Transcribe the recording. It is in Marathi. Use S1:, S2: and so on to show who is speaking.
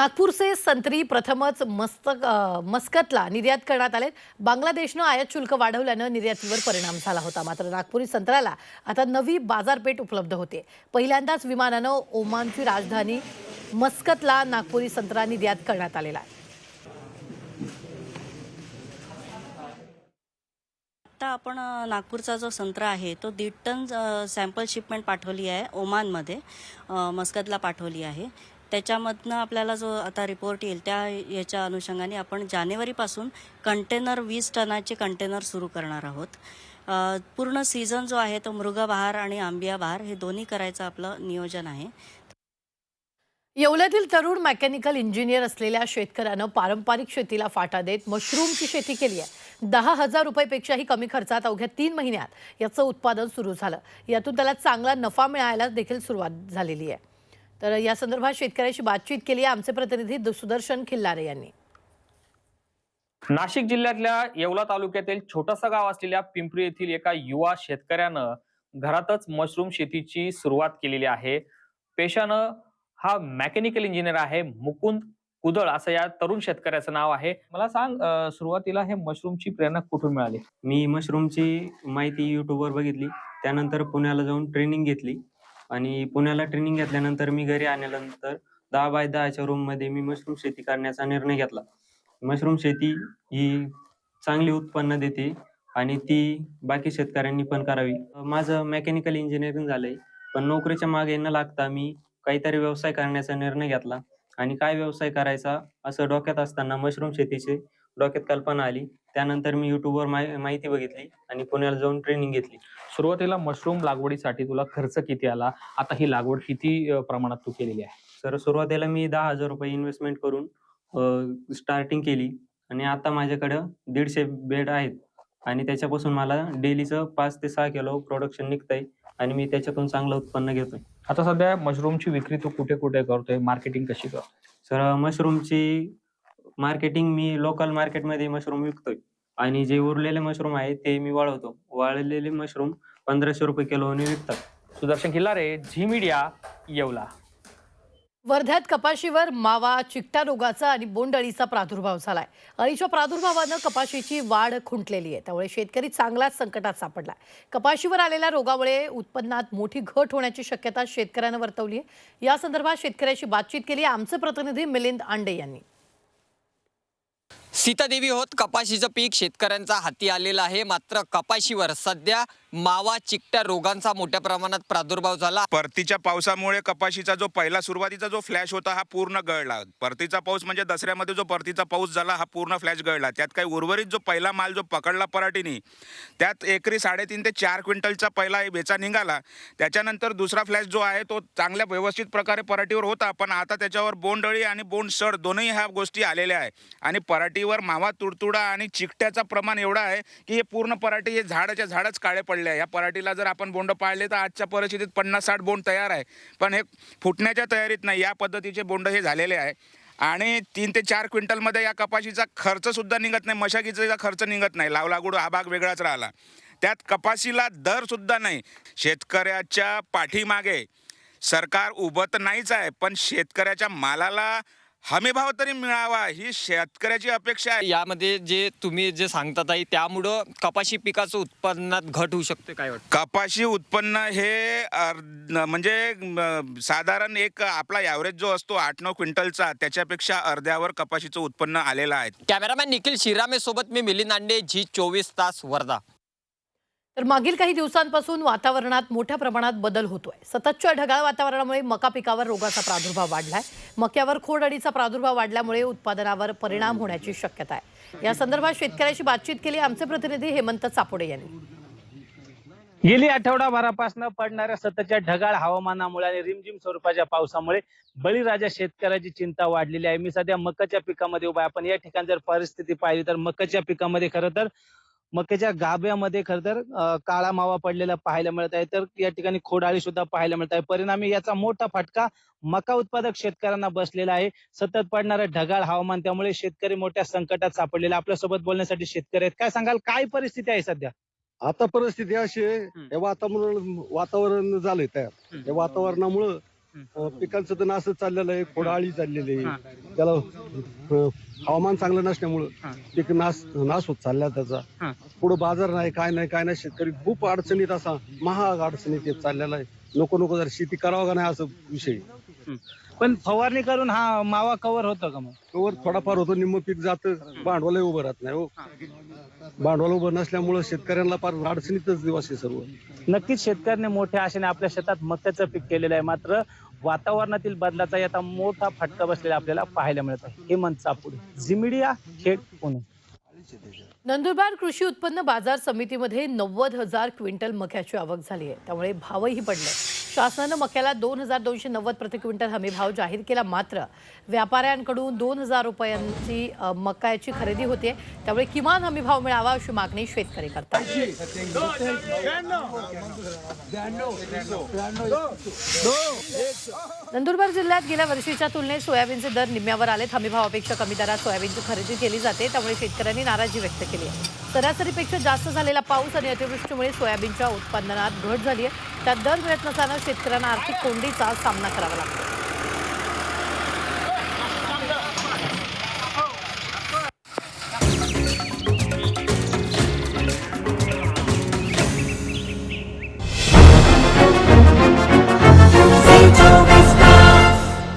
S1: नागपूरचे संत्री प्रथमच मस्तक मस्कतला निर्यात करण्यात आले बांगलादेशनं आयात शुल्क वाढवल्यानं निर्यातीवर परिणाम झाला होता. मात्र नागपुरी संत्र्याला आता नवी बाजारपेठ उपलब्ध होते. पहिल्यांदाच विमानानं ओमानची राजधानी मस्कतला नागपुरी संत्रा निर्यात करण्यात आलेला आहे.
S2: आता आपण नागपूरचा जो संत्रा आहे तो दीड टन सॅम्पल शिपमेंट पाठवली आहे ओमानमध्ये मस्कतला पाठवली आहे. त्याच्यामधनं आपल्याला जो आता रिपोर्ट येईल त्या याच्या अनुषंगाने आपण जानेवारीपासून कंटेनर वीस टनाचे कंटेनर सुरू करणार आहोत. पूर्ण सीझन जो आहे तो मृगबहार आणि आंबिया बहार हे दोन्ही करायचं आपलं नियोजन आहे.
S1: येवल्यातील तरुण मेकॅनिकल इंजिनियर असलेल्या शेतकऱ्यानं पारंपरिक शेतीला फाटा देत मशरूमची शेती केली आहे. दहा हजार रुपयेपेक्षाही कमी खर्चात अवघ्या तीन महिन्यात याचं उत्पादन सुरू झालं. यातून त्याला चांगला नफा मिळायला देखील सुरुवात झालेली आहे. तर या संदर्भात शेतकऱ्याशी बातचीत केली. आहे आमचे प्रतिनिधी सुदर्शन खिल्लारे यांनी.
S3: नाशिक जिल्ह्यातल्या येवला तालुक्यातील छोटंसं गाव असलेल्या पिंपरी येथील एका युवा शेतकऱ्यानं घरातच मशरूम शेतीची सुरुवात केलेली आहे. पेशानं हा मेकॅनिकल इंजिनियर आहे मुकुंद कुदळ असं या तरुण शेतकऱ्याचं नाव आहे. मला सांग सुरुवातीला हे मशरूमची प्रेरणा कुठून मिळाली?
S4: मी मशरूमची माहिती युट्यूबवर बघितली. त्यानंतर पुण्याला जाऊन ट्रेनिंग घेतली. आणि पुण्याला ट्रेनिंग घेतल्यानंतर मी घरी आल्यानंतर दहा बाय दहाच्या रूममध्ये मी मशरूम शेती करण्याचा निर्णय घेतला. मशरूम शेती ही चांगली उत्पन्न देते आणि ती बाकी शेतकऱ्यांनी पण करावी. माझं मेकॅनिकल इंजिनिअरिंग झालंय पण नोकरीच्या मागे न लागता मी काहीतरी व्यवसाय करण्याचा निर्णय घेतला. आणि काय व्यवसाय करायचा असं डोक्यात असताना मशरूम शेतीची डोक्यात कल्पना आली. त्यानंतर मी युट्यूबवर माहि- माहिती बघितली आणि पुण्याला जाऊन ट्रेनिंग घेतली.
S3: सुरुवातीला मशरूम लागवडीसाठी तुला खर्च किती आला? आता ही लागवड किती प्रमाणात तू केलेली आहे?
S4: तर सुरुवातीला मी दहा हजार रुपये इन्व्हेस्टमेंट करून स्टार्टिंग केली. आणि आता माझ्याकडं दीडशे बेड आहेत. आणि त्याच्यापासून मला डेलीचं पाच ते सहा किलो प्रोडक्शन निघतंय. आणि मी त्याच्यातून चांगलं उत्पन्न घेतोय.
S3: आता सध्या मशरूमची विक्री तू कुठे कुठे करतोय? मार्केटिंग कशी करतोय?
S4: तर मशरूमची मार्केटिंग मी लोकल मार्केटमध्ये मशरूम विकतोय. आणि जे उरलेले मशरूम आहे ते मी वाळवतो. वाळलेले मशरूम पंधराशे रुपये किलोने विकतात.
S3: Sudarshan Khillare Zee media Yeola.
S1: वर्ध्यात कपाशीवर मावा चिकटा रोगाचा आणि बोंडअळीचा प्रादुर्भाव झालाय. अळीच्या प्रादुर्भावानं कपाशीची वाढ खुंटलेली आहे. त्यामुळे शेतकरी चांगलाच संकटात सापडलाय कपाशीवर आलेल्या रोगामुळे उत्पन्नात मोठी घट होण्याची शक्यता शेतकऱ्यांना वर्तवली आहे. या संदर्भात शेतकऱ्याशी बातचीत केली आहे आमचे प्रतिनिधी मिलिंद आंडे यांनी.
S5: सीतादेवी होत कपाशीचं पीक शेतकऱ्यांचा हाती आलेलं आहे. मात्र कपाशीवर सध्या मावा चिकट्या रोगांचा मोठ्या प्रमाणात प्रादुर्भाव झाला.
S6: परतीच्या पावसामुळे कपाशीचा जो पहिला सुरुवातीचा जो फ्लॅश होता हा पूर्ण गळला. परतीचा पाऊस म्हणजे दसऱ्यामध्ये जो परतीचा पाऊस झाला हा पूर्ण फ्लॅश गळला. त्यात काही उर्वरित जो पहिला माल जो पकडला पराठीने त्यात एकरी साडेतीन ते चार क्विंटलचा पहिला बेचा निघाला. त्याच्यानंतर दुसरा फ्लॅश जो आहे तो चांगल्या व्यवस्थित प्रकारे पराठीवर होता पण आता त्याच्यावर बोंडअळी आणि बोंड सड दोन्ही ह्या गोष्टी आलेल्या आहे. आणि पराठीवर मावा तुडतुडा आणि चिकट्याचं प्रमाण एवढं आहे की हे पूर्ण पराठी हे झाडाच्या झाडच काळे पडले आहे या पराठीला जर आपण बोंड पाळले तर आजच्या परिस्थितीत पन्नास साठ बोंड तयार आहे. पण हे फुटण्याच्या तयारीत नाही. या पद्धतीचे बोंड हे झालेले आहे. आणि तीन ते चार क्विंटलमध्ये या कपाशीचा खर्चसुद्धा निघत नाही. मशागीचा खर्च निघत नाही. लाव लागूड हा भाग वेगळाच राहिला. त्यात कपाशीला दरसुद्धा नाही. शेतकऱ्याच्या पाठीमागे सरकार उभं तर नाहीच आहे. पण शेतकऱ्याच्या मालाला हमीभाव तरी मिळावा ही शेतकऱ्याची अपेक्षा आहे.
S5: यामध्ये जे तुम्ही जे सांगतात आहे त्यामुळं कपाशी पिकाचं उत्पन्नात घट होऊ शकते काय वाटतं?
S6: कपाशी उत्पन्न हे अर्ध- म्हणजे म, साधारण एक आपला ॲव्हरेज जो असतो आठ नऊ क्विंटलचा त्याच्यापेक्षा अर्ध्यावर कपाशीचं उत्पन्न आलेलं आहे.
S5: कॅमेरामॅन निखिल शिरामे सोबत मी मिलिंद आंडे झी चोवीस तास वर्धा.
S1: तर मागील काही दिवसांपासून वातावरणात मोठ्या प्रमाणात बदल होतोय. सततच्या ढगाळ वातावरणामुळे मका पिकावर रोगाचा प्रादुर्भाव वाढलाय. मक्यावर खोड अडीचा प्रादुर्भाव वाढल्यामुळे उत्पादनावर परिणाम होण्याची शक्यता आहे. या संदर्भात शेतकऱ्याशी बातचीत केली. आमचे प्रतिनिधी हेमंत चापोडे यांनी.
S7: गेली आठवडाभरापासून पडणाऱ्या सततच्या ढगाळ हवामानामुळे आणि रिमझिम स्वरूपाच्या पावसामुळे बळीराजा शेतकऱ्याची चिंता वाढलेली आहे. मी सध्या मकाच्या पिकामध्ये उभा आहे. आपण या ठिकाणी जर परिस्थिती पाहिली तर मकाच्या पिकामध्ये खरं तर मक्याच्या गाभ्यामध्ये खरं तर काळा मावा पडलेला पाहायला मिळत आहे. तर या ठिकाणी खोडाळी सुद्धा पाहायला मिळत आहे. परिणामी याचा मोठा फटका मका उत्पादक शेतकऱ्यांना बसलेला आहे. सतत पडणारं ढगाळ हवामान त्यामुळे शेतकरी मोठ्या संकटात सापडलेला. आपल्यासोबत बोलण्यासाठी शेतकरी आहेत. काय सांगाल? काय परिस्थिती आहे सध्या?
S8: आता परिस्थिती अशी आहे. हे. वातावरण वातावरण झालंय तयार. या वातावरणामुळं पिकांचं तर नासच चाललेलं आहे खोड आळी चाललेली. आहे. त्याला अं, हवामान चांगलं नसल्यामुळं. पीक नाश नाश होत चालला. त्याचा. पुढं बाजार नाही काय नाही काय नाही. शेतकरी खूप अडचणीत असा महाग अडचणीत येत चाललेला आहे. नको नको जर शेती करावं का नाही असं विषय.
S7: पण फवारणी करून हा मावा कव्हर होतो का मग?
S8: वर थोडाफार होतो निम्म पीक जातं भांडवलही उभं राहत नाही हो. भांडवल उभं नसल्यामुळं शेतकऱ्यांना फार अडचणीतच दिवस आहे सर्व.
S7: नक्कीच शेतकऱ्याने मोठ्या आशेने आपल्या शेतात मक्याचं पीक केलेलं आहे. मात्र वातावरणातील बदलाचा याचा मोठा फटका बसलेला आपल्याला पाहायला मिळत आहे. हेमंत चापूर झिमिडिया खेड पुणे.
S1: नंदुरबार कृषी उत्पन्न बाजार समितीमध्ये नव्वद हजार क्विंटल मक्याची आवक झाली आहे. त्यामुळे भावही पडले. शासनानं मक्याला दोन हजार दोनशे नव्वद प्रति क्विंटल हमी भाव जाहीर केला मात्र व्यापाऱ्यांकडून दोन हजार रुपयांची मक्याची खरेदी होते त्यामुळे किमान हमी भाव मिळावा अशी मागणी शेतकरी करतात. नंदुरबार जिल्ह्यात गेल्या वर्षीच्या तुलनेत सोयाबीनचे दर निम्म्यावर आलेत. हमी भावापेक्षा कमी दरात सोयाबीनची खरेदी केली जाते. त्यामुळे शेतकऱ्यांनी नाराजी व्यक्त केली आहे. सरासरीपेक्षा जास्त झालेला पाऊस आणि अतिवृष्टीमुळे सोयाबीनच्या उत्पादनात घट झाली आहे. त्यात दर मिळत नसल्यानं शेतकऱ्यांना आर्थिक कोंडीचा सामना करावा लागतो.